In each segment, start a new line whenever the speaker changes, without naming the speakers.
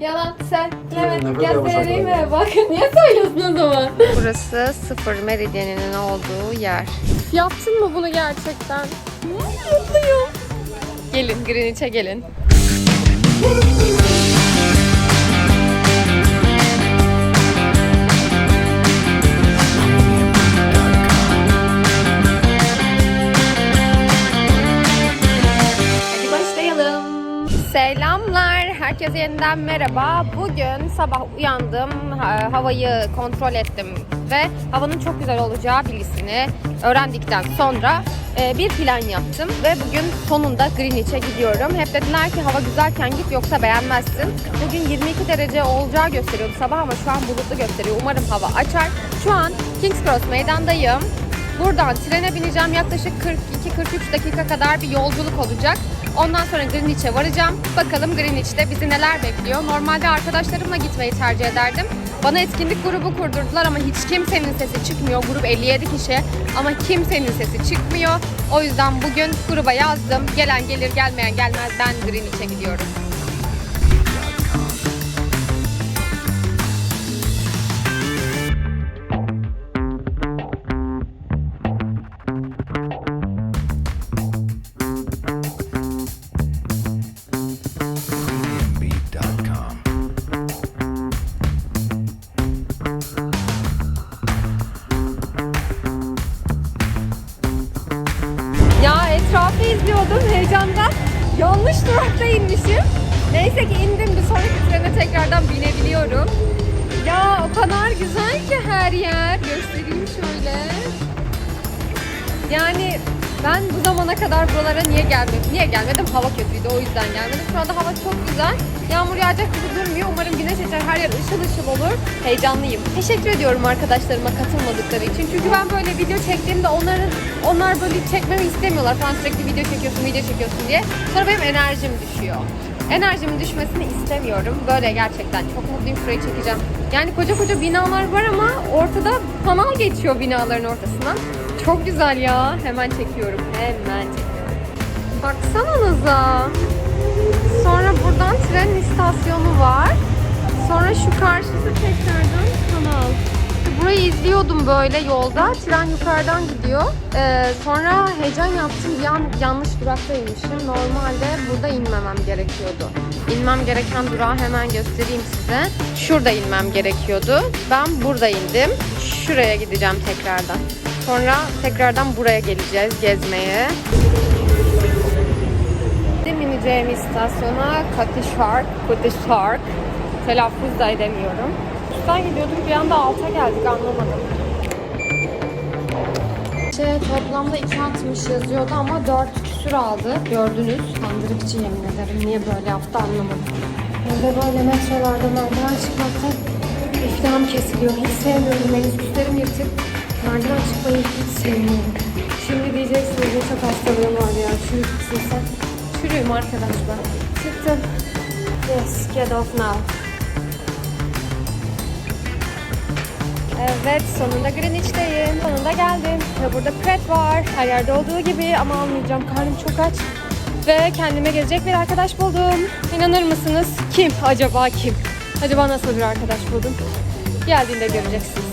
Yalan sen. Evet göstereyim? Bak niye söylüyorsun o zaman? Burası sıfır meridyeninin olduğu yer. Yaptın mı bunu gerçekten? Mutluyum. Gelin Greenwich'e gelin. Herkese yeniden merhaba. Bugün sabah uyandım. ha- Havayı kontrol ettim ve havanın çok güzel olacağı bilgisini öğrendikten sonra e, bir plan yaptım ve bugün sonunda Greenwich'e gidiyorum. Hep dediler ki hava güzelken git yoksa beğenmezsin. Bugün 22 derece olacağı gösteriyordu sabah ama şu an bulutlu gösteriyor. Umarım hava açar. Şu an King's Cross meydandayım. Buradan trene bineceğim. Yaklaşık 42-43 dakika kadar bir yolculuk olacak. Ondan sonra Greenwich'e varacağım. Bakalım Greenwich'te bizi neler bekliyor. Normalde arkadaşlarımla gitmeyi tercih ederdim. Bana etkinlik grubu kurdurdular ama hiç kimsenin sesi çıkmıyor. Grup 57 kişi ama kimsenin sesi çıkmıyor. O yüzden bugün gruba yazdım. Gelen gelir gelmeyen gelmez ben Greenwich'e gidiyorum. Yanlış durakta inmişim. Neyse ki indim bir sonraki trene tekrardan binebiliyorum. Ya o kadar güzel ki her yer. Göstereyim şöyle. Yani ben bu zamana kadar buralara niye gelmedim? Niye gelmedim? Hava kötüydü o yüzden gelmedim. Şu anda hava çok güzel. Yağmur yağacak gibi durmuyor. Umarım güneş açar her yer ışıl ışıl olur. Heyecanlıyım. Teşekkür ediyorum arkadaşlarıma katılmadıkları için. Çünkü ben böyle video çektiğimde onların onlar böyle çekmemi istemiyorlar falan sürekli video çekiyorsun, video çekiyorsun diye. Sonra benim enerjim düşüyor. Enerjimin düşmesini istemiyorum. Böyle gerçekten çok mutluyum. Şurayı çekeceğim. Yani koca koca binalar var ama ortada kanal geçiyor binaların ortasından. Çok güzel ya. Hemen çekiyorum. Hemen çekiyorum. Baksanıza. Sonra buradan tren istasyonu var. Sonra şu karşısı tekrardan kanal. Burayı izliyordum böyle yolda. Tren yukarıdan gidiyor. Ee, sonra heyecan yaptım. Bir an yanlış durakta inmişim. Normalde burada inmemem gerekiyordu. İnmem gereken durağı hemen göstereyim size. Şurada inmem gerekiyordu. Ben burada indim. Şuraya gideceğim tekrardan. Sonra tekrardan buraya geleceğiz gezmeye. Şimdi ineceğim istasyona Katışark, Katışark. Telaffuz da edemiyorum. Üstten gidiyorduk bir anda alta geldik anlamadım. Şey, toplamda 2.60 yazıyordu ama 4 küsür aldı. Gördünüz. Kandırıkçı yemin ederim. Niye böyle yaptı anlamadım. Evde böyle metrolarda merdiven çıkmaktan iflahım kesiliyor. Hiç sevmiyorum. Menisküslerim yırtık. Merdiven çıkmayı hiç sevmiyorum. Şimdi diyeceksiniz ne çok hastalığım var ya. Çürüksün sen. Çürüyüm arkadaşlar. Çıktım. Yes, get off now. Evet, sonunda Greenwich'teyim. Sonunda geldim. Ve burada Pret var. Her yerde olduğu gibi ama almayacağım. Karnım çok aç. Ve kendime gezecek bir arkadaş buldum. İnanır mısınız? Kim? Acaba kim? Acaba nasıl bir arkadaş buldum? Geldiğinde göreceksiniz.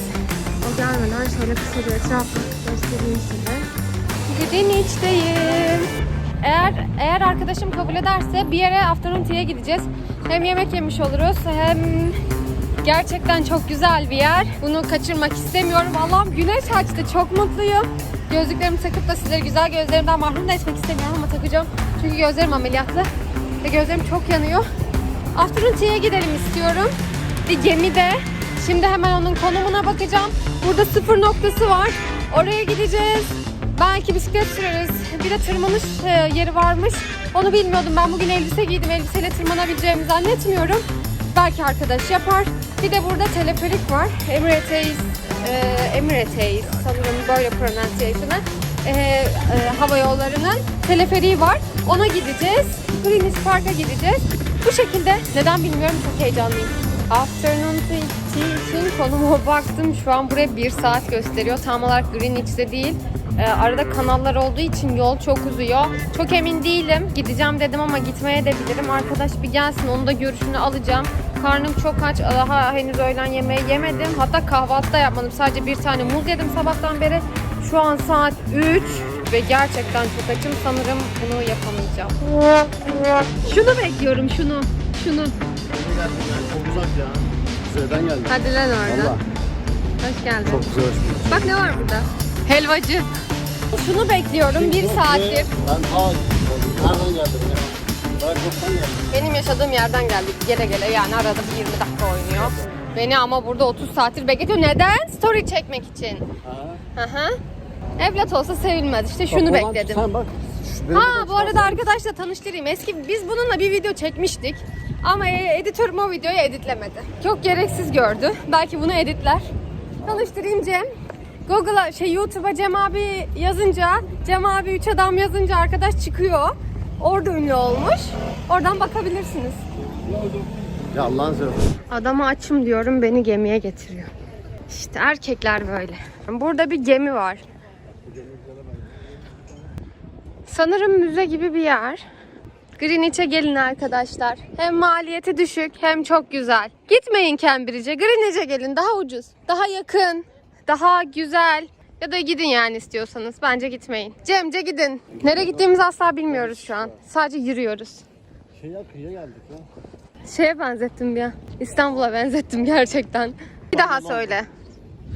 Gelmeden şöyle kısaca etrafı göstereyim size. Greenwich'teyim. Eğer eğer arkadaşım kabul ederse bir yere afternoon tea'ye gideceğiz. Hem yemek yemiş oluruz hem gerçekten çok güzel bir yer. Bunu kaçırmak istemiyorum. Allah'ım güneş açtı. Çok mutluyum. Gözlüklerimi takıp da sizleri güzel gözlerimden mahrum da etmek istemiyorum ama takacağım. Çünkü gözlerim ameliyatlı ve gözlerim çok yanıyor. Afternoon tea'ye gidelim istiyorum. Bir gemide. Şimdi hemen onun konumuna bakacağım. Burada sıfır noktası var. Oraya gideceğiz. Belki bisiklet süreriz. Bir de tırmanış e, yeri varmış. Onu bilmiyordum. Ben bugün elbise giydim. Elbiseyle tırmanabileceğimi zannetmiyorum. Belki arkadaş yapar. Bir de burada teleferik var. Emirates, e, Emirates sanırım böyle pronunciation'ı. E, hava yollarının teleferiği var. Ona gideceğiz. Greenwich Park'a gideceğiz. Bu şekilde. Neden bilmiyorum. Çok heyecanlıyım. Afternoon tea için konuma baktım. Şu an buraya bir saat gösteriyor. Tam olarak Greenwich'te değil. Ee, arada kanallar olduğu için yol çok uzuyor. Çok emin değilim. Gideceğim dedim ama gitmeye de bilirim. Arkadaş bir gelsin onu da görüşünü alacağım. Karnım çok aç. Daha henüz öğlen yemeği yemedim. Hatta kahvaltı da yapmadım. Sadece bir tane muz yedim sabahtan beri. Şu an saat 3 ve gerçekten çok açım. Sanırım bunu yapamayacağım. Şunu bekliyorum şunu. Şunu.
Çok uzak ya. Kuzeyden geldim.
Hadi lan orada.
Valla
Hoş geldin.
çok güzel.
Bak ne var burada? Helvacı. Şunu bekliyorum bir saattir.
Ben ta nereden geldim ya? Ben çoktan geldim.
Benim yaşadığım yerden geldik gele gele yani arada bir 20 dakika oynuyor. Beni ama burada 30 saattir bekletiyor. Neden? Story çekmek için.
Ha.
Hı. Evlat olsa sevilmez. İşte şunu
Bak,
bekledim.
Sen bak. şu benim
Ha bu arada arkadaşla tanıştırayım. Eski biz bununla bir video çekmiştik. Ama e, editörüm o videoyu editlemedi. Çok gereksiz gördü. Belki bunu editler. Tanıştırayım Cem. Google'a şey YouTube'a Cem abi yazınca, Cem abi 3 adam yazınca arkadaş çıkıyor. Orada ünlü olmuş. Oradan bakabilirsiniz.
Ya Allah'ın seversen.
Adama açım diyorum beni gemiye getiriyor. İşte erkekler böyle. Burada bir gemi var. Sanırım müze gibi bir yer. Greenwich'e gelin arkadaşlar. Hem maliyeti düşük hem çok güzel. Gitmeyin Cambridge'e. Greenwich'e gelin. Daha ucuz. Daha yakın. Daha güzel. Ya da gidin yani istiyorsanız. Bence gitmeyin. Cemce gidin. Nereye gittiğimizi asla bilmiyoruz şu an. Sadece yürüyoruz.
Şey ya kıyıya geldik ya.
Şeye benzettim ya. İstanbul'a benzettim gerçekten. Bir daha söyle.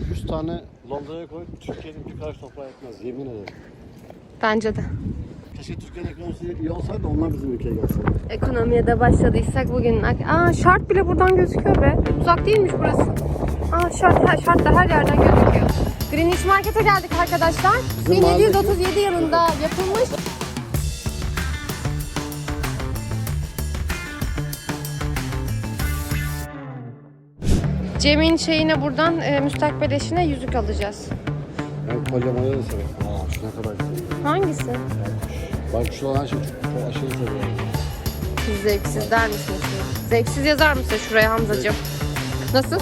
100 tane Londra'ya koy. Türkiye'nin bir karış toprağı etmez. Yemin ederim.
Bence de.
Keşke Türkiye'nin ekonomisi iyi olsaydı onlar bizim ülkeye gelse.
Ekonomiye de başladıysak bugün. Aa şart bile buradan gözüküyor be. Uzak değilmiş burası. Aa şart, her- şart da her yerden gözüküyor. Greenwich Market'e geldik arkadaşlar.
Bizim
1737 yılında yapılmış. Cem'in şeyine buradan e, müstakbel eşine yüzük alacağız.
Ben kolye moya da severim. Aa şu ne kadar güzel.
Hangisi?
Bak şu olan şey çok, çok aşırı seviyorum.
Zevksiz der misin? Zevksiz yazar mısın şuraya Hamzacığım? Nasıl?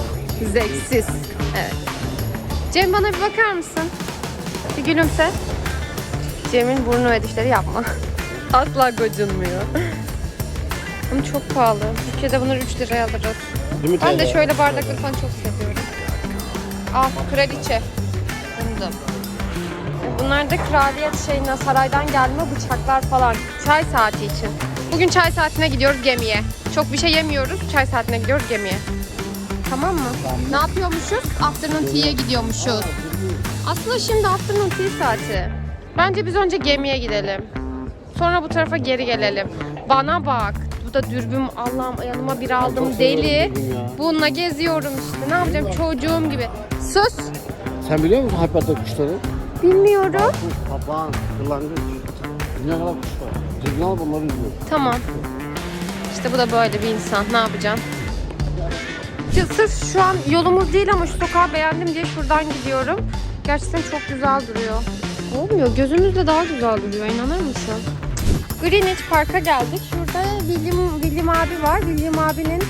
Zevksiz. Evet. Cem bana bir bakar mısın? Bir gülümse. Cem'in burnu ve dişleri yapma. Asla gocunmuyor. Ama çok pahalı. Türkiye'de bunları 3 liraya alırız.
Değil mi
Ben de
teyze?
şöyle bardakları falan çok seviyorum. Ah kraliçe. Bundu. Bunlar da kraliyet şeyine saraydan gelme bıçaklar falan. Çay saati için. Bugün çay saatine gidiyoruz gemiye. Çok bir şey yemiyoruz. Çay saatine gidiyoruz gemiye. Tamam mı? Ne yapıyormuşuz? Afternoon tea'ye gidiyormuşuz. Aslında şimdi afternoon tea saati. Bence biz önce gemiye gidelim. Sonra bu tarafa geri gelelim. Bana bak. Bu da dürbün Allah'ım yanıma bir aldım deli. Bununla geziyorum işte. Ne yapacağım çocuğum gibi. Sus.
Sen biliyor musun hayatta kuşları?
Bilmiyorum.
Kuş, papağan, kırlangıç. Dünya kadar kuş var. Al bunları izliyor.
Tamam. İşte bu da böyle bir insan. Ne yapacaksın? Ya Sırf şu an yolumuz değil ama şu sokağı beğendim diye şuradan gidiyorum. Gerçekten çok güzel duruyor. Olmuyor. Gözümüzde daha güzel duruyor. İnanır mısın? Greenwich Park'a geldik. Şurada William, William abi var. William abinin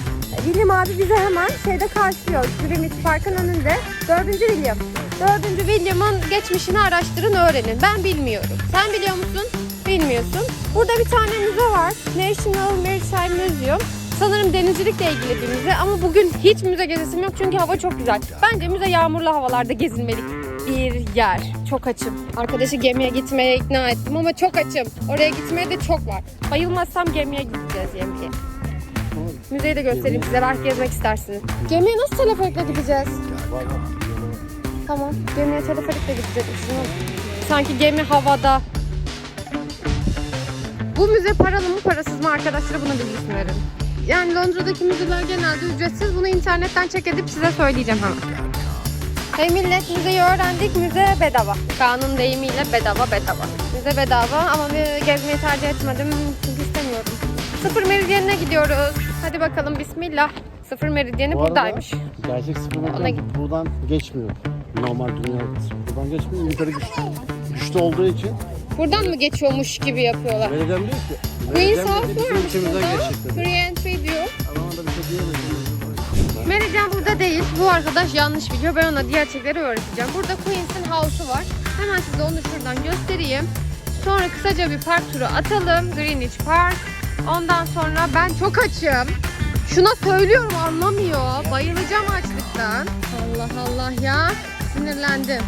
William abi bize hemen şeyde karşılıyor. Greenwich Park'ın önünde. Dördüncü William. Dördüncü William'ın geçmişini araştırın, öğrenin. Ben bilmiyorum. Sen biliyor musun? Bilmiyorsun. Burada bir tane müze var. National Maritime Museum. Sanırım denizcilikle ilgili bir müze ama bugün hiç müze gezesim yok çünkü hava çok güzel. Bence müze yağmurlu havalarda gezilmelik bir yer. Çok açım. Arkadaşı gemiye gitmeye ikna ettim ama çok açım. Oraya gitmeye de çok var. Bayılmazsam gemiye gideceğiz gemiye. Müzeyi de göstereyim size. Belki gezmek istersiniz. Gemiye nasıl teleferikle gideceğiz? Tamam. Gemiye teleferikle gidecekmişsin. Sanki gemi havada. Bu müze paralı mı parasız mı arkadaşlara bunu bilgisini verin. Yani Londra'daki müzeler genelde ücretsiz. Bunu internetten check edip size söyleyeceğim hemen. Hey millet müzeyi öğrendik. Müze bedava. Kanun deyimiyle bedava bedava. Müze bedava ama bir gezmeyi tercih etmedim çünkü istemiyorum. Sıfır meridyenine gidiyoruz. Hadi bakalım bismillah. Sıfır meridyeni
Bu arada
buradaymış.
Gerçek sıfır
Ona git.
buradan geçmiyor. Normal dünya buradan geçmiyor. Yukarı güçlü, güçlü olduğu için.
Buradan mı geçiyormuş gibi yapıyorlar?
Meridyen diyor ki.
Queen's
meridyen
House
dedi, bizim
varmış
ülkemizden
burada.
geçecek dedi.
Free entry diyor.
Ama da bir şey diyemedim.
Meridyen burada değil. Bu arkadaş yanlış biliyor. Ben ona diğer şeyleri öğreteceğim. Burada Queen's'in House'u var. Hemen size onu şuradan göstereyim. Sonra kısaca bir park turu atalım. Greenwich Park. Ondan sonra ben çok açım. Şuna söylüyorum anlamıyor. Bayılacağım açlıktan. Allah Allah ya. Sinirlendim.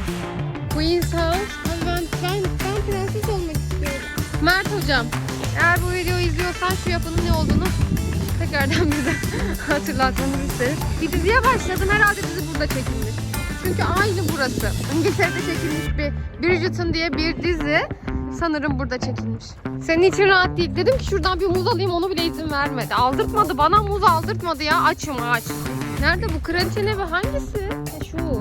Queen's House. Abi ben, ben, ben prenses olmak istiyorum. Mert hocam. Eğer bu videoyu izliyorsan şu yapının ne olduğunu tekrardan bize hatırlatmanı isteriz. Bir diziye başladım. Herhalde dizi burada çekilmiş. Çünkü aynı burası. İngiltere'de çekilmiş bir Bridgerton diye bir dizi. Sanırım burada çekilmiş. Senin için rahat değil. Dedim ki şuradan bir muz alayım onu bile izin vermedi. Aldırtmadı bana muz aldırtmadı ya. Açım aç. Nerede bu kraliçenin evi hangisi? Ha, şu.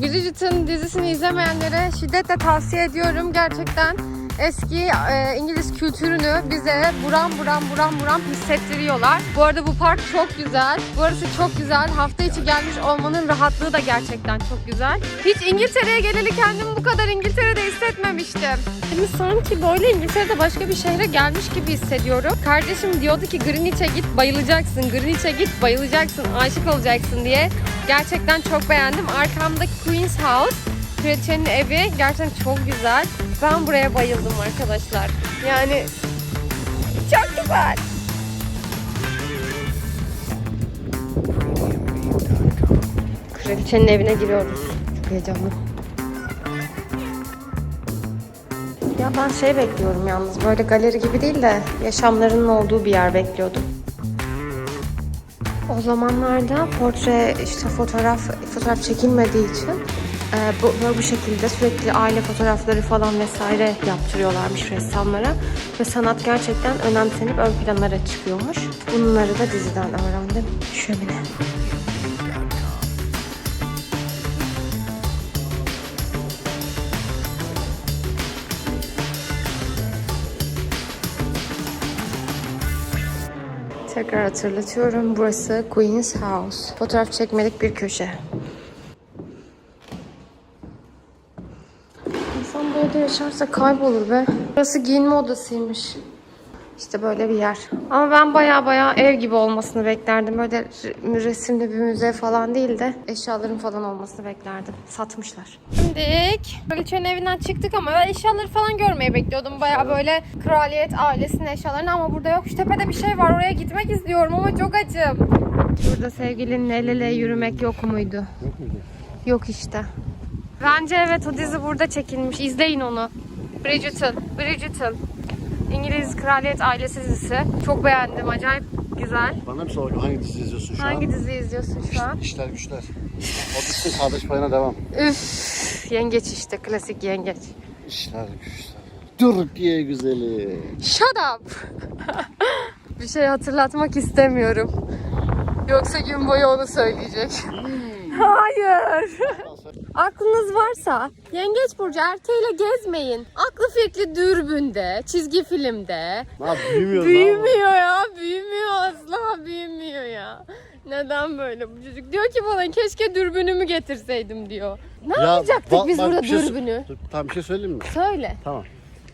Bridgerton dizisini izlemeyenlere şiddetle tavsiye ediyorum. Gerçekten eski e, İngiliz kültürünü bize buram buram buram buram hissettiriyorlar. Bu arada bu park çok güzel. Burası çok güzel. Hafta içi gelmiş olmanın rahatlığı da gerçekten çok güzel. Hiç İngiltere'ye geleli kendimi bu kadar İngiltere'de hissetmemiştim. Şimdi sanki böyle İngiltere'de başka bir şehre gelmiş gibi hissediyorum. Kardeşim diyordu ki Greenwich'e git bayılacaksın, Greenwich'e git bayılacaksın, aşık olacaksın diye. Gerçekten çok beğendim. Arkamdaki Queen's House Kraliçenin evi gerçekten çok güzel. Ben buraya bayıldım arkadaşlar. Yani çok güzel. Kraliçenin evine giriyoruz. Çok heyecanlı. Ya ben şey bekliyorum yalnız böyle galeri gibi değil de yaşamlarının olduğu bir yer bekliyordum. O zamanlarda portre işte fotoğraf fotoğraf çekilmediği için böyle bu şekilde sürekli aile fotoğrafları falan vesaire yaptırıyorlarmış ressamlara ve sanat gerçekten önemsenip ön planlara çıkıyormuş. Bunları da diziden öğrendim. Şömine. Tekrar hatırlatıyorum. Burası Queen's House. Fotoğraf çekmelik bir köşe. Böyle yaşarsa kaybolur be. Burası giyinme odasıymış. İşte böyle bir yer. Ama ben baya baya ev gibi olmasını beklerdim. Böyle re- resimli bir müze falan değil de eşyaların falan olmasını beklerdim. Satmışlar. Şimdi kraliçenin evinden çıktık ama ben eşyaları falan görmeyi bekliyordum. Baya böyle kraliyet ailesinin eşyalarını ama burada yok. Şu tepede bir şey var. Oraya gitmek istiyorum ama çok acım. Burada sevgilinle el ele yürümek yok muydu?
Yok muydu?
Yok işte. Bence evet o dizi burada çekilmiş. İzleyin onu. Bridgerton. Bridgerton. İngiliz kraliyet ailesi dizisi. Çok beğendim. Acayip güzel.
Bana bir sor hangi dizi izliyorsun şu
Hangi
an?
dizi izliyorsun şu an?
İşler güçler. O dizi kardeş payına devam.
Üf, yengeç işte klasik yengeç.
İşler güçler. Türkiye güzeli.
Shut up. bir şey hatırlatmak istemiyorum. Yoksa gün boyu onu söyleyecek. Hayır. Aklınız varsa Yengeç Burcu erkeğiyle gezmeyin. Aklı fikri dürbünde, çizgi filmde.
Yap büyümüyor lan.
Büyümüyor ya, büyümüyor asla büyümüyor ya. Neden böyle bu çocuk? Diyor ki bana keşke dürbünümü getirseydim diyor. Ne
Ya,
yapacaktık biz burada
şey-
dürbünü?
Tamam bir şey söyleyeyim mi?
Söyle.
Tamam.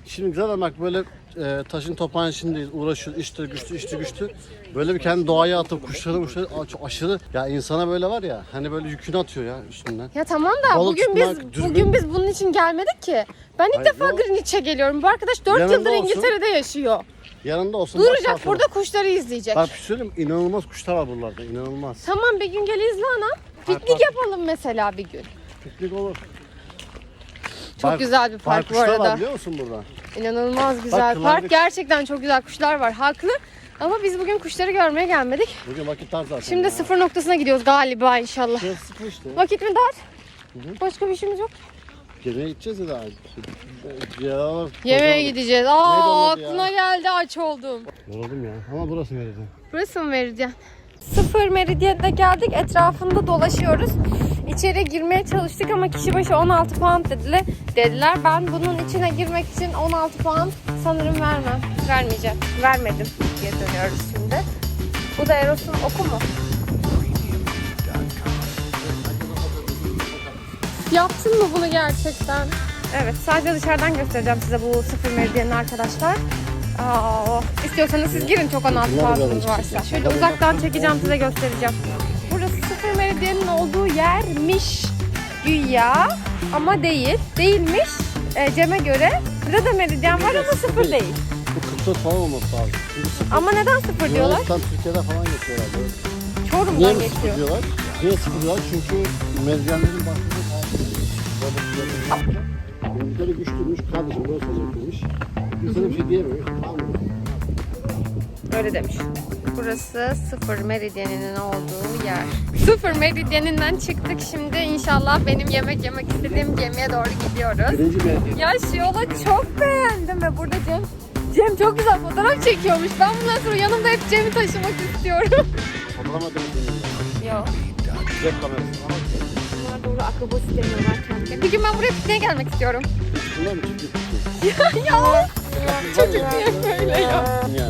Şimdi zaten bak böyle e, taşın toprağın içindeyiz. Uğraşıyoruz. işte güçlü, işte güçlü. Böyle bir kendi doğaya atıp kuşları kuşları çok aşırı ya insana böyle var ya hani böyle yükünü atıyor ya üstünden.
Ya tamam da
Balık
bugün biz
dürbün-
bugün biz bunun için gelmedik ki. Ben ilk
Hayır,
defa
yok.
Greenwich'e geliyorum. Bu arkadaş 4
Yanında
yıldır
olsun.
İngiltere'de yaşıyor.
Yanında olsun. bak
Duracak burada
bak.
kuşları izleyecek.
Bak bir şey söyleyeyim inanılmaz kuşlar var buralarda inanılmaz.
Tamam bir gün gel izle anam. Piknik yapalım mesela bir gün.
Piknik olur.
Çok
Park-
güzel bir park bu arada.
var biliyor musun burada?
İnanılmaz güzel
kılavuz-
park. Gerçekten çok güzel kuşlar var. Haklı. Ama biz bugün kuşları görmeye gelmedik.
Bugün vakit tam zaten.
Şimdi
ya.
sıfır noktasına gidiyoruz galiba inşallah.
Şey sıfır işte.
Vakit mi dar? Başka bir işimiz yok.
Yemeğe gideceğiz ya daha. Ya,
Yemeğe gideceğiz. Aa
onun adı ya?
aklına geldi aç oldum.
Yoruldum ya. Ama burası nerede?
Burası mı meridyen? Sıfır meridyende geldik. Etrafında dolaşıyoruz. İçeri girmeye çalıştık ama kişi başı 16 pound dediler. dediler. Ben bunun içine girmek için 16 pound sanırım vermem. Vermeyeceğim. Vermedim. Geri dönüyoruz şimdi. Bu da Eros'un oku mu? Yaptın mı bunu gerçekten? Evet sadece dışarıdan göstereceğim size bu sıfır meridyenin arkadaşlar. Aa, istiyorsanız siz girin çok 16
Bunlar da
puanınız
böyle
varsa. Şöyle uzaktan çekeceğim size göstereceğim. Sıfır meridyenin olduğu yermiş güya. ama değil. Değilmiş e, Cem'e göre. Burada da meridyen var ama sıfır değil.
Bu 44 falan olması lazım. Çünkü sıfır.
Ama neden sıfır diyorlar?
Tam Türkiye'de falan geçiyorlar. Böyle. Niye
Çorum'dan
mi sıfır
geçiyor.
diyorlar? Niye sıfır diyorlar? Çünkü meridyenlerin başlığı Böyle bir Benimkileri güçlüymüş. Kardeşim böyle söyleyecekmiş. İnsan bir şey diyemiyor. Tamam mı?
Öyle demiş. Burası sıfır meridyeninin olduğu yer. Sıfır meridyeninden çıktık şimdi inşallah benim yemek yemek istediğim gemiye doğru gidiyoruz.
Birinci meridyen.
Ya şu yola çok beğendim ve burada Cem Cem çok güzel fotoğraf çekiyormuş. Ben bundan sonra yanımda hep Cem'i taşımak istiyorum.
Fotoğrama dönüşüm.
Yok.
Cep kamerası.
Bunlar doğru akıllı istemiyorlar kendine. Bir gün ben buraya pikniğe gelmek istiyorum.
Bunlar mı çıktı?
ya çocuk niye böyle ya?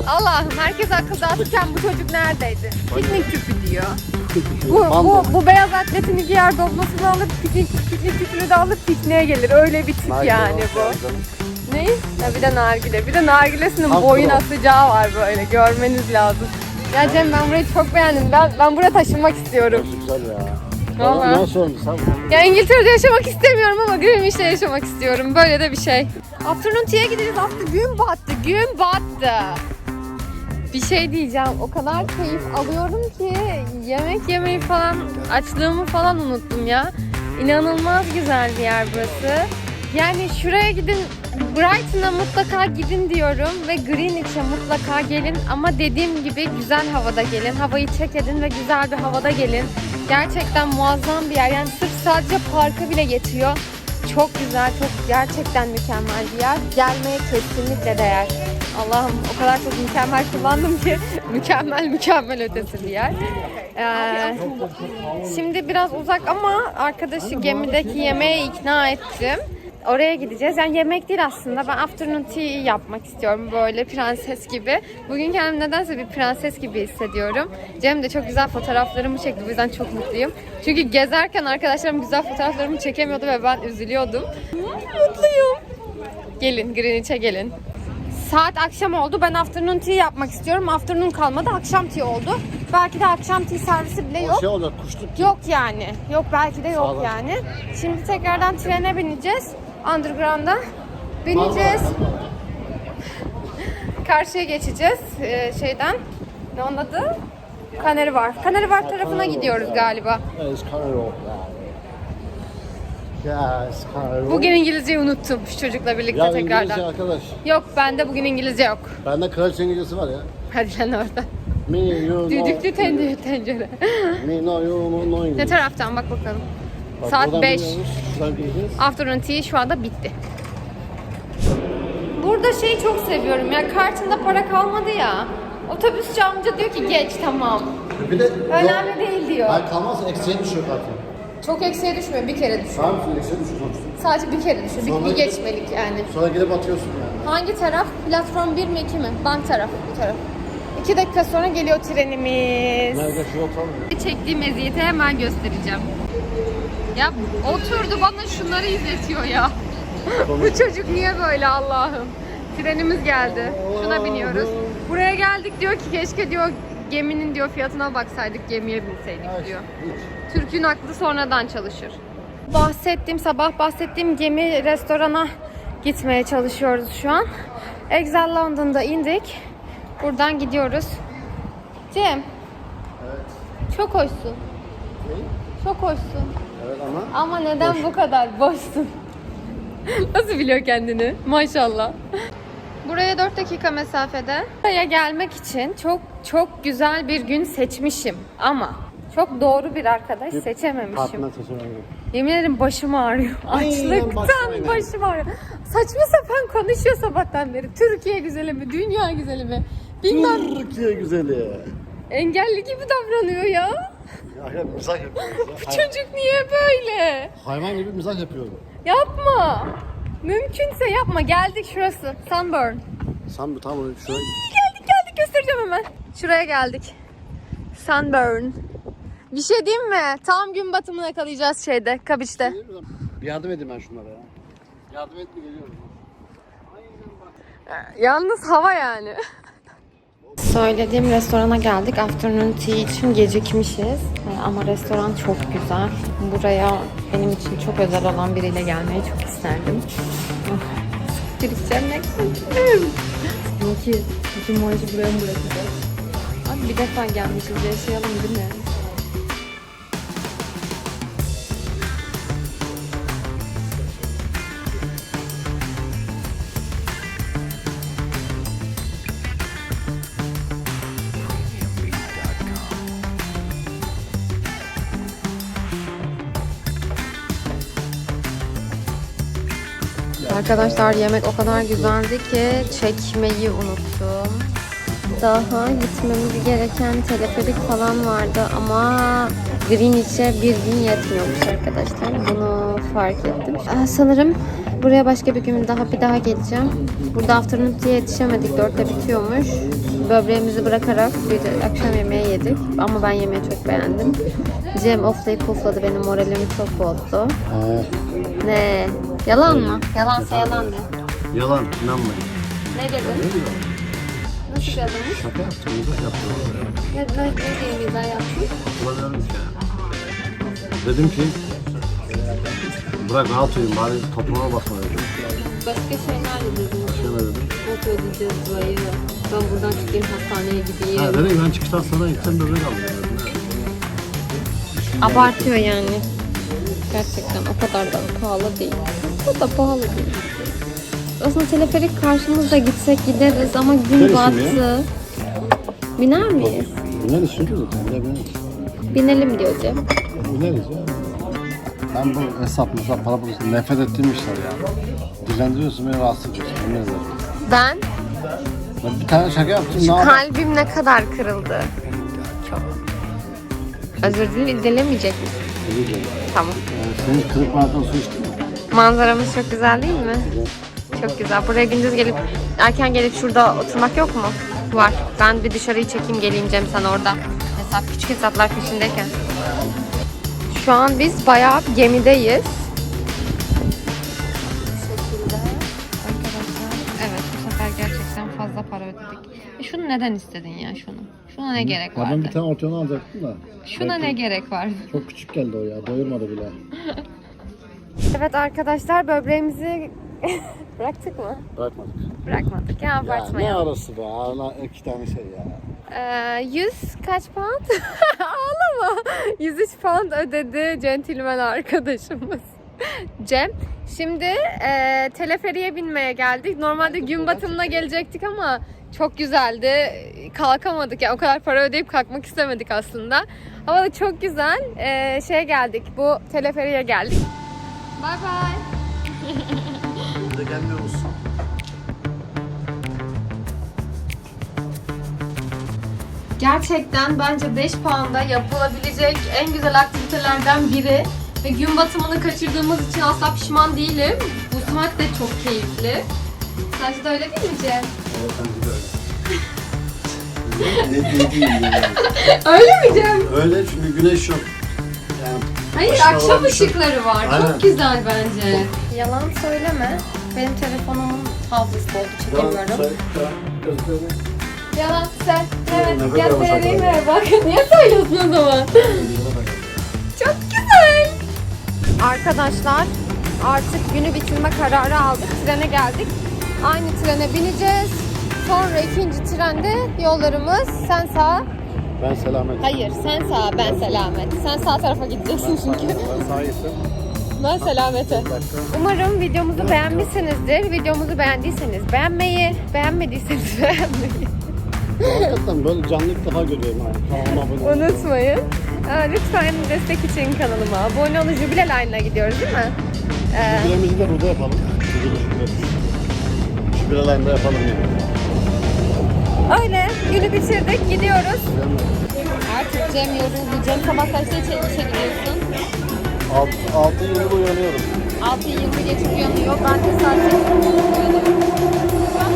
Allah'ım herkes akıl dağıtırken bu çocuk neredeydi? Piknik tüpü diyor. Bu, bu, bu beyaz atletini giyer dolmasını alır piknik, piknik tüpünü de alır pikniğe gelir. Öyle bir tip yani bu. Ne? Ya bir de nargile. Bir de nargilesinin
Tam
boyun asacağı var böyle. Görmeniz lazım. Ya Cem ben burayı çok beğendim. Ben, ben buraya taşınmak istiyorum.
Güzel ya.
Vallahi.
Nasıl sen?
Ya İngiltere'de yaşamak istemiyorum ama Greenwich'te yaşamak istiyorum. Böyle de bir şey. Afternoon tea'ye gideceğiz. After gün battı. Gün battı. Bir şey diyeceğim. O kadar keyif alıyorum ki yemek yemeyi falan açlığımı falan unuttum ya. İnanılmaz güzel bir yer burası. Yani şuraya gidin Brighton'a mutlaka gidin diyorum ve Greenwich'e mutlaka gelin ama dediğim gibi güzel havada gelin. Havayı çek edin ve güzel bir havada gelin. Gerçekten muazzam bir yer. Yani sırf sadece parka bile yetiyor. Çok güzel, çok gerçekten mükemmel bir yer. Gelmeye kesinlikle değer. Allah'ım o kadar çok mükemmel kullandım ki mükemmel mükemmel ötesi bir yer. Ee, şimdi biraz uzak ama arkadaşı gemideki yemeğe ikna ettim. Oraya gideceğiz. Yani yemek değil aslında. Ben afternoon tea yapmak istiyorum böyle prenses gibi. Bugün kendimi nedense bir prenses gibi hissediyorum. Cem de çok güzel fotoğraflarımı çekti. Bu yüzden çok mutluyum. Çünkü gezerken arkadaşlarım güzel fotoğraflarımı çekemiyordu ve ben üzülüyordum. Mutluyum. Gelin Greenwich'e gelin. Saat akşam oldu. Ben afternoon tea yapmak istiyorum. Afternoon kalmadı. Akşam tea oldu. Belki de akşam tea servisi bile yok.
Şey olacak kuşluk.
Yok yani. Yok belki de yok yani. Şimdi tekrardan trene bineceğiz. Underground'a bineceğiz. Karşıya geçeceğiz ee, şeyden. Ne onun adı? Kaneri var. Kaneri var tarafına gidiyoruz galiba.
Evet, roll.
Bugün İngilizceyi unuttum şu çocukla birlikte
ya
tekrardan.
İngilizce arkadaş.
Yok bende bugün İngilizce yok.
Bende kraliçe İngilizcesi var ya.
Hadi lan oradan.
Me, you.
Düdüklü tencere tencere.
Me, no, you know, no
ne
İngiliz.
taraftan bak bakalım. Saat
buradan
5.
biniyoruz, Şuradan gideceğiz.
Afternoon tea şu anda bitti. Burada şeyi çok seviyorum ya kartında para kalmadı ya. Otobüsçü amca diyor ki geç tamam.
Bir de
Önemli değil diyor.
Hayır kalmazsa eksiye düşüyor kartın.
Çok eksiye düşmüyor bir kere düşüyor.
Tamam mı? Eksiye düşüyor sonuçta.
Sadece bir kere düşüyor. Bir,
Sonra-
bir geçmelik yani.
Sonra gidip atıyorsun yani.
Hangi taraf? Platform 1 mi 2 mi? Bank tarafı bu taraf. 2 dakika sonra geliyor trenimiz.
Nerede şu otalım ya.
Çektiğim eziyeti hemen göstereceğim. Ya oturdu bana şunları izletiyor ya. Bu çocuk niye böyle Allah'ım? Trenimiz geldi. Şuna biniyoruz. Buraya geldik diyor ki keşke diyor geminin diyor fiyatına baksaydık gemiye binseydik diyor. Türk'ün aklı sonradan çalışır. Bahsettiğim sabah bahsettiğim gemi restorana gitmeye çalışıyoruz şu an. Exile London'da indik. Buradan gidiyoruz. Cem. Çok hoşsun. Çok hoşsun.
Evet ama
Ama neden bu kadar boşsun? Nasıl biliyor kendini? Maşallah. Buraya 4 dakika mesafede. Buraya gelmek için çok çok güzel bir gün seçmişim ama çok doğru bir arkadaş seçememişim.
partner seçemedim.
Yemin ederim başım ağrıyor. Açlıktan
başım
başım ağrıyor. Saçma sapan konuşuyor sabahtan beri. Türkiye güzeli mi? Dünya güzeli mi? Bilmem.
Türkiye güzeli.
Engelli gibi davranıyor ya.
Ya, ya mizah yapıyorum.
Bu çocuk niye böyle?
Hayvan gibi mizah yapıyorum.
Yapma. Mümkünse yapma. Geldik şurası. Sunburn.
Sen bir tam şuraya
Geldik geldik göstereceğim hemen. Şuraya geldik. Sunburn. Bir şey diyeyim mi? Tam gün batımını yakalayacağız şeyde, Kabiç'te.
Bir yardım edeyim ben şunlara ya. Yardım et mi geliyorum.
Yalnız hava yani. Söylediğim restorana geldik. Afternoon tea için gecikmişiz. Ee, Ama restoran çok güzel. Buraya benim için çok özel olan biriyle gelmeyi çok isterdim. Siktireceğim ne bütün maaşı buraya mı bırakacağız? Abi bir defa gelmişiz. Yaşayalım değil mi? Arkadaşlar yemek o kadar güzeldi ki çekmeyi unuttum. Daha gitmemiz gereken teleferik falan vardı ama Greenwich'e bir gün yetmiyormuş arkadaşlar. Bunu fark ettim. Aa, sanırım buraya başka bir gün daha bir daha geleceğim. Burada afternoon tea'ye yetişemedik. Dörtte bitiyormuş. Böbreğimizi bırakarak bir akşam yemeği yedik. Ama ben yemeği çok beğendim. Cem oflayıp pufladı. Benim moralimi çok bozdu. Ne? Yalan mı? Yalansa yalan de.
yalan, inanmayın.
Ne dedin? Nasıl dedin?
Şaka yaptım, mizah yaptım.
Ne, ne, ne diye güzel yaptın?
Kullanıyorum işte. Dedim ki, bırak rahat uyuyun, bari topuğuna basma dedim.
Başka şeyler de dedin.
Şöyle dedim.
Not ödeyeceğiz burayı. Ben buradan çıkayım hastaneye gideyim.
Ha dedim ben çıkıştan sonra gittim böbrek aldım.
Abartıyor yani. Gerçekten o kadar da pahalı değil. O da pahalı değil. Aslında teleferik karşımızda gitsek gideriz ama gün battı. Biner miyiz?
Bineriz çünkü zaten, bir de bineriz.
Binelim diyor Cem.
Bineriz ya. Ben bu hesap hesap para parası nefret ettiğim işler ya. Dilendiriyorsun beni rahatsız ediyorsun. Ederim.
Ben
Ben bir tane şaka yaptım ne
Şu
yapayım?
kalbim ne kadar kırıldı. Çok. Özür dile- dilemeyecek misin?
Özür dilerim.
Tamam.
Yani senin kırık bardaktan su içtin mi?
Manzaramız çok güzel değil mi? Çok güzel. Buraya gündüz gelip erken gelip şurada oturmak yok mu? Var. Ben bir dışarıyı çekeyim geleyim Cem sen orada. Hesap küçük hesaplar peşindeyken. Şu an biz bayağı gemideyiz. Neden istedin ya şunu? Şuna ne gerek
Ya ben
vardı?
bir tane ortaya alacaktım da.
Şuna ne gerek vardı?
Çok küçük geldi o ya. Doyurmadı bile.
Evet arkadaşlar böbreğimizi bıraktık mı?
Bırakmadık.
Bırakmadık ya
Ya ne arası be? Ana iki tane şey ya.
Ee, 100 kaç pound? Ağlama. 103 pound ödedi centilmen arkadaşımız. Cem. Şimdi e, teleferiye binmeye geldik. Normalde gün batımına gelecektik ama çok güzeldi. Kalkamadık yani o kadar para ödeyip kalkmak istemedik aslında. Hava da çok güzel. E, şeye geldik. Bu teleferiye geldik. Bye bye.
Bir de gelmiyor musun?
Gerçekten bence 5 pound'a yapılabilecek en güzel aktivitelerden biri. Ve gün batımını kaçırdığımız için asla pişman değilim. Bu saat de çok keyifli. Sence de öyle değil mi Cem?
Evet bence de öyle. ne diyeyim yani.
Öyle mi Cem?
Öyle çünkü güneş yok. Yani
Hayır akşam
olan bir şey-
ışıkları var.
Aynen.
Çok güzel bence. Yalan söyleme. Benim telefonumun hafızası oldu. Çekemiyorum. Yalan sen. Evet.
Nefret
Gel vereyim
şakaları.
bak. Niye söylüyorsun o zaman? Çok. Arkadaşlar artık günü bitirme kararı aldık. Trene geldik. Aynı trene bineceğiz. Sonra ikinci trende yollarımız sen sağ.
Ben selamet.
Hayır sen sağ ben selamet. Sen sağ tarafa gideceksin çünkü.
Ben sağ gittim.
Ben selamete. Umarım videomuzu beğenmişsinizdir. Videomuzu beğendiyseniz beğenmeyi, beğenmediyseniz beğenmeyi
Hakikaten böyle canlı ilk defa görüyorum.
Unutmayın. Lütfen destek için kanalıma abone olun. Jubile Line'la gidiyoruz değil mi? Ee,
Jübilemizi de burada yapalım. Jübile. Jübile line'da yapalım yani.
öyle günü bitirdik gidiyoruz. Artık Cem yoruldu. Cem sabah kaçta işe, işe gidiyorsun?
6, 6 yıldır uyanıyorum.
6.20 geçip uyanıyor. Ben de saat 8.30 uyanıyorum. Şu an